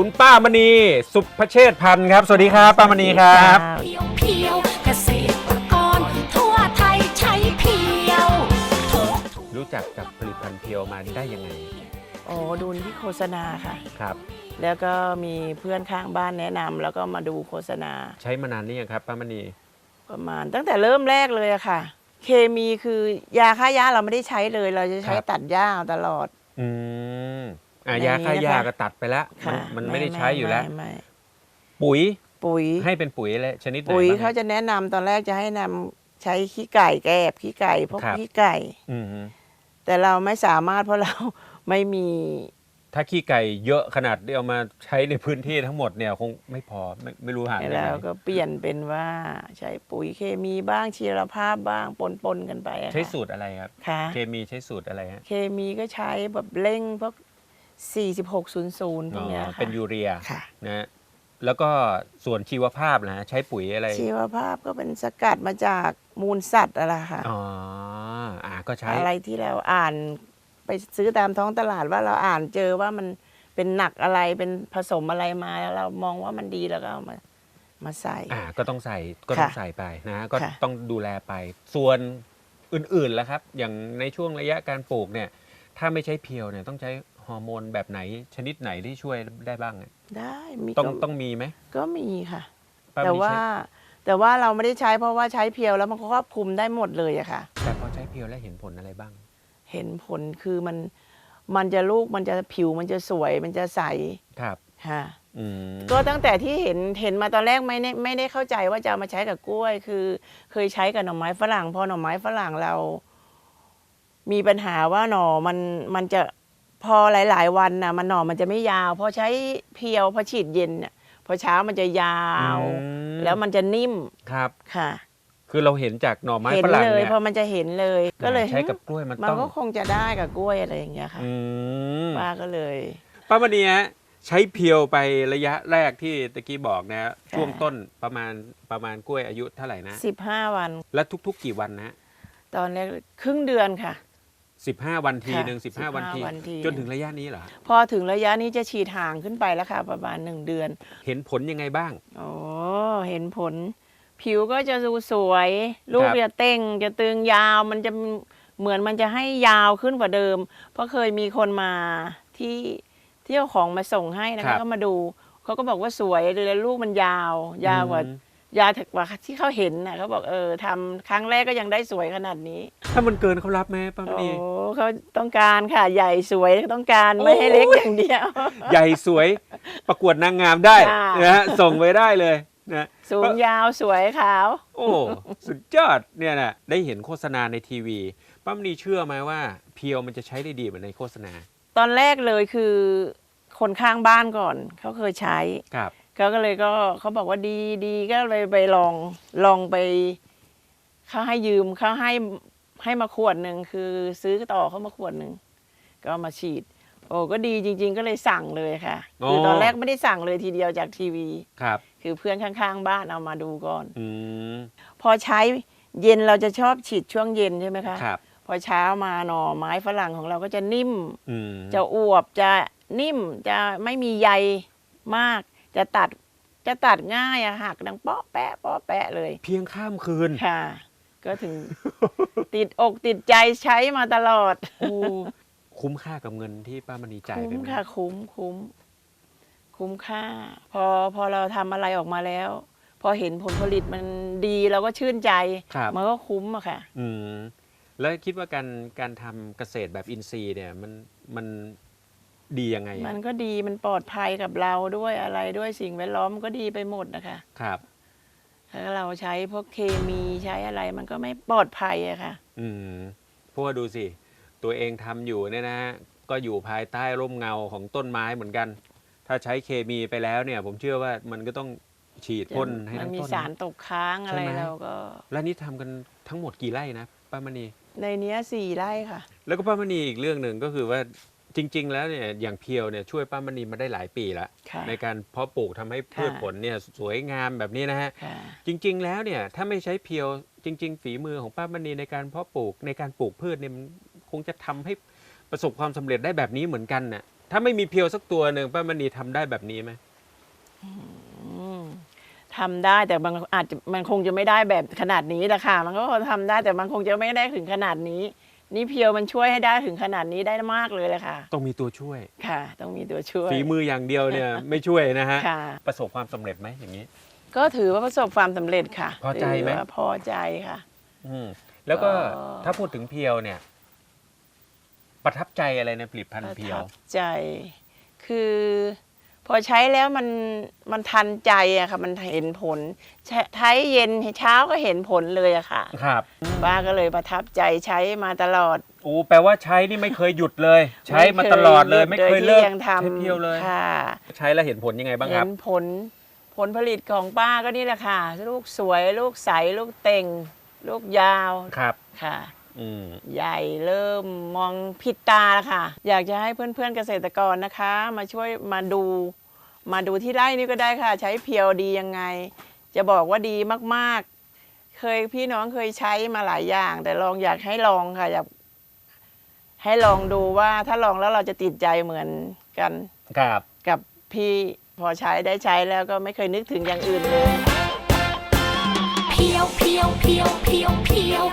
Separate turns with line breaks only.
คุณป้ามณีสุภเชษฐ์พันธ์ครับ สวัสดีครับป้ามณีครับ
เพียวเพียวเกษตรกร ทั่วไทยใช้เพียวถูก
รู้จักกับผลิตภัณฑ์เพียวมาได้ยังไง
โอ้ดูที่โฆษณาค่ะ
ครับ
แล้วก็มีเพื่อนข้างบ้านแนะนำแล้วก็มาดูโฆษณา
ใช้มานานนี่ยังครับป้ามณี
ประมาณตั้งแต่เริ่มแรกเลยอะค่ะ เคมีคือยาฆ่าหญ้าเราไม่ได้ใช้เลย เราจะใช้
ครับ
ตัดหญ้าเอาตลอด
อืม อะ
ใน
ยาฆ่าหญ้า
นี้นะคะ
ก็ตัดไปแล้วมัน
ค่ะ
มันไม่ได้ใช้อยู่แล้ว
ไม่ไม่
ปุ๋ย
ปุ๋ย
ให้เป็นปุ๋ยอะไรชนิดไหน
ปุ๋ย
บ้ง
เขาจะแนะนำตอนแรกจะให้นำใช้ขี้ไก่แกบขี้ไก่พวก
ครับ
ขี้ไก่
อืม
แต่เราไม่สามารถเพราะเรา ไม่มี
ถ้าขี้ไก่เยอะขนาดที่เอามาใช้ในพื้นที่ทั้งหมดเนี่ยคงไม่พอไม่ไม่รู้หาได้ไห
แล้ว
น
ก็เปลี่ยนเป็นว่า ใช้ปุ๋ยเคมีบ้างชีวภาพบ้างปนๆกันไปอะค่ะ
ใช้สูตรอะไรครับ
ค่ะ
เคมีใช้สูตรอะไรฮะ
เคมีก็ใช้แบบเร่งพวก 4600พ
อ๋
วกเนี้ย
อ
ค่ะ
เป็นยูเรีย
ค่ะ
นะฮะแล้วก็ส่วนชีวภาพนะฮะใช้ปุ๋ยอะไร
ชีวภาพก็เป็นสกัดมาจากมูลสัตว์อะไรค่ะ
อ๋ออ่าก็ใช้
อะไรที่เราอ่านไปซื้อตามท้องตลาดว่าเราอ่านเจอว่ามันเป็นหนักอะไรเป็นผสมอะไรมาแล้วเรามองว่ามันดีแล้วก็เอามามาใส่
อ่าก็ต้องใส่ก็ต้อง
ค่ะ
ใส่ไปนะฮะก็
ค่ะ
ต้องดูแลไป ส่วนอื่นๆแล้วครับ อย่างในช่วงระยะการปลูกเนี่ย ถ้าไม่ใช้เพียวเนี่ยต้องใช้ ฮอร์โมนแบบไหนชนิดไหนที่ช่วยได้บ้างอะ
ได้มี
ต้อง
ก็
ต้องมีไหม
ก็มีค่ะ
ป้
แต่
มี
ว่า
ใช้
แต่ว่าเราไม่ได้ใช้เพราะว่าใช้เพียวแล้วมันก็ครอบคลุมได้หมดเลยอะค่ะ
แต่พอใช้เพียวแล้วเห็นผลอะไรบ้าง
เห็นผลคือมันมันจะลูกมันจะผิวมันจะสวยมันจะใส
ครับ
ค่ะ
อืม
ก็ตั้งแต่ที่เห็นเห็นมาตอนแรกไม่ได้ไม่ได้เข้าใจว่าจะเอามาใช้กับกล้วย คือ เคยใช้กับหน่อไม้ฝรั่งพอหน่อไม้ฝรั่งเรา มีปัญหาว่าหน่อมันมันจะ พอหลาย ๆ วันน่ะมันหน่อมันจะไม่ยาว พอใช้เพียวพอฉีดเย็นน่ะพอเช้ามันจะยาว
อืม
แล้วมันจะนิ่ม
ครับ
ค่ะ
คือเราเห็นจากหน่อไม้
เห็น
ฝรั่ง
เลย
เนี่ย
พอมันจะเห็นเลยก็เลย
ใช้กับกล้วยมัน
มัน
ต้อง
ก็คงจะได้กับกล้วยอะไรอย่างเงี้ยค่ะ
อืม
ป้าก็เลย
ป้ามณีฮะใช้เพียวไประยะแรกที่ตะกี้บอกนะฮะช่วงต้นประมาณประมาณกล้วยอายุเท่าไหร่นะ
สิบห้าวัน
และทุกๆ กี่วันนะฮะ
ตอนแรกครึ่งเดือนค่ะ
สิบห้าวันที
ค่ะ
หนึ่งสิบห้าวันที
15 วันที
จนถึงระยะนี้เหรอ
พอถึงระยะนี้จะฉีดห่างขึ้นไปแล้วค่ะ ประมาณหนึ่งเดือน
เห็นผลยังไงบ้าง
โอ้เห็นผล ผิวก็จะดูสวย ลูก
ครับ
จะเต้งจะตึงยาวมันจะเหมือนมันจะให้ยาวขึ้นกว่าเดิม เพราะเคยมีคนมาที่ที่เอาของมาส่งให้นะ
ครั
คะ
บ
ก็มาดู เขาก็บอกว่าสวยเลยแล้วลูกมันยาว ยาวกว่า
อืม
ยาวกว่าที่เขาเห็นนะเขาบอกเออทำครั้งแรกก็ยังได้สวยขนาดนี้
ถ้ามันเกินเขารับไหมป้าม
โอ้
ณี
เขาต้องการค่ะใหญ่สวยต้องการไม่ให้เล็กอย่างเดียว
ใหญ่สวยประกวดนางงามได้
ค่ะ
นะฮะส่งไปได้เลยนะ
สูงยาวสวยขาว
โอ้สุดยอดเนี่ยนะได้เห็นโฆษณาในทีวีป้ามณีเชื่อไหมว่าเพียวมันจะใช้ได้ดีเหมือนในโฆษณา
ตอนแรกเลยคือคนข้างบ้านก่อนเขาเคยใช้
ครับ
เขาก็เลยก็เขาบอกว่าดีดีก็เลยไปลองลองไปเขาให้ยืมเขาให้ให้มาขวดหนึ่งคือซื้อต่อเขามาขวดหนึ่งก็เอามาฉีด โอ้ก็ดีจริง ๆ ก็เลยสั่งเลยค่ะ
อ๋อ
คือตอนแรกไม่ได้สั่งเลยทีเดียวจากทีวี
ครับ
คือเพื่อนข้างๆ บ้านเอามาดูก่อน
อืม
พอใช้เย็นเราจะชอบฉีดช่วงเย็นใช่ไหมคะ
ครับ
พอเช้ามาหน่อไม้ฝรั่งของเราก็จะนิ่ม
อืม
จะอวบจะนิ่มจะไม่มีใยมาก จะตัดจะตัดง่ายอะหักดังเปาะแปะเปาะแปะเลย
เพียงข้ามคืน
ค่ะ ก็ถึง ติดอกติดใจใช้มาตลอด
โอ้คุ้มค่ากับเงินที่ป้ามณีจ่าย
คุ้
ไป
ม
ไหม
ค่ะ คุ้มคุ้ม คุ้มค่า พอพอเราทำอะไรออกมาแล้ว พอเห็นผลผลิตมันดีเราก็ชื่นใจ
ครับ
มันก็คุ้มอะค่ะ
อืมแล้วคิดว่าการการทำเกษตรแบบอินทรีย์เนี่ยมันมัน ดียังไงอะ
มันก็ดีมันปลอดภัยกับเราด้วยอะไรด้วยสิ่งแวดล้อมมันก็ดีไปหมดนะคะ
ครับ
ถ้าเราใช้พวกเคมีใช้อะไรมันก็ไม่ปลอดภัยอะค่ะ
อืมเพราะว่าดูสิ ตัวเองทำอยู่เนี่ยนะก็อยู่ภายใต้ร่มเงาของต้นไม้เหมือนกัน ถ้าใช้เคมีไปแล้วเนี่ย ผมเชื่อว่ามันก็ต้องฉีดพ่นให้
มั
ทั้
น
ง
มี
ต้น
สารตกค้างอะไร
ใช่ไหม
เราก็
แล้วนี่ทำกันทั้งหมดกี่ไร่นะป้ามณี
ในเนี้ยสี่ไร่ค่ะ
แล้วก็ป้ามณีอีกเรื่องหนึ่งก็คือว่า จริง ๆ แล้วเนี่ยอย่างเพียวเนี่ยช่วยป้ามณีมาได้หลายปีแล้ว
ค่ะ
ในการเพาะปลูกทำให้พืช
ค่ะ
ผลเนี่ยสวยงามแบบนี้นะฮะ
ค่ะ
จริง ๆ แล้วเนี่ยถ้าไม่ใช้เพียวจริง ๆ ฝีมือของป้ามณีในการเพาะปลูกในการปลูกพืชเนี่ยมันคงจะทำให้ประสบความสำเร็จได้แบบนี้เหมือนกันน่ะถ้าไม่มีเพียวสักตัวหนึ่งป้ามณีทำได้แบบนี้ไหม
ทำได้แต่บางอาจจะมันคงจะไม่ได้แบบขนาดนี้แหละค่ะ มันก็ทำได้แต่มันคงจะไม่ได้ถึงขนาดนี้ นี่เพียวมันช่วยให้ได้ถึงขนาดนี้ได้มากเลยแหละค่ะ
ต้องมีตัวช่วย
ค่ะ ต้องมีตัวช่วย
ฝีมืออย่างเดียวเนี่ยไม่ช่วยนะฮะ
ค่ะ
ประสบความสำเร็จไหมอย่างนี้
ก็ถือว่าประสบความสำเร็จค่ะ
พอใจไหม
ถืว่าพอใจค่ะ
อืมแล้วก็
ก็
ถ้าพูดถึงเพียวเนี่ย ประทับใจอะไรในผลิตภัณ
ป
ฑ์
ระ
เพียว
ทับใจ คือ พอใช้แล้วมันมันทันใจอะค่ะมันเห็นผลใช้ใช้เย็นเช้าก็เห็นผลเลยอะค่ะ
ครับ
ป้าก็เลยประทับใจใช้มาตลอด
โอ้แปลว่าใช้นี่ไม่เคยหยุดเลย ใช้มาตลอดเลยไม่เคย
โด
เลิก
ที่ยังท
ใช้เพียวเลยำ
ค่ะ
ใช้แล้วเห็นผลยังไงบ้างค
เห็
รับ
นผลผลผลิตของป้าก็นี่แหละค่ะ ลูกสวยลูกใสลูกเต่ง ลูกยาว
ครับ
ค่ะ
อืม
ใหญ่เริ่มมองผิดตาแล้วค่ะ อยากจะให้เพื่อนๆเกษตรกรนะคะ มาช่วยมาดู มาดูที่ไร่นี่ก็ได้ค่ะ ใช้เพียวดียังไง จะบอกว่าดีมากๆ เคยพี่น้องเคยใช้มาหลายอย่าง แต่ลองอยากให้ลองค่ะอยากให้ลองดูว่าถ้าลองแล้วเราจะติดใจเหมือนกัน
ครับ
กับพี่พอใช้ได้ใช้แล้วก็ไม่เคยนึกถึงอย่างอื่นเลย
เพียวเพียวเพียวเพียวเพียว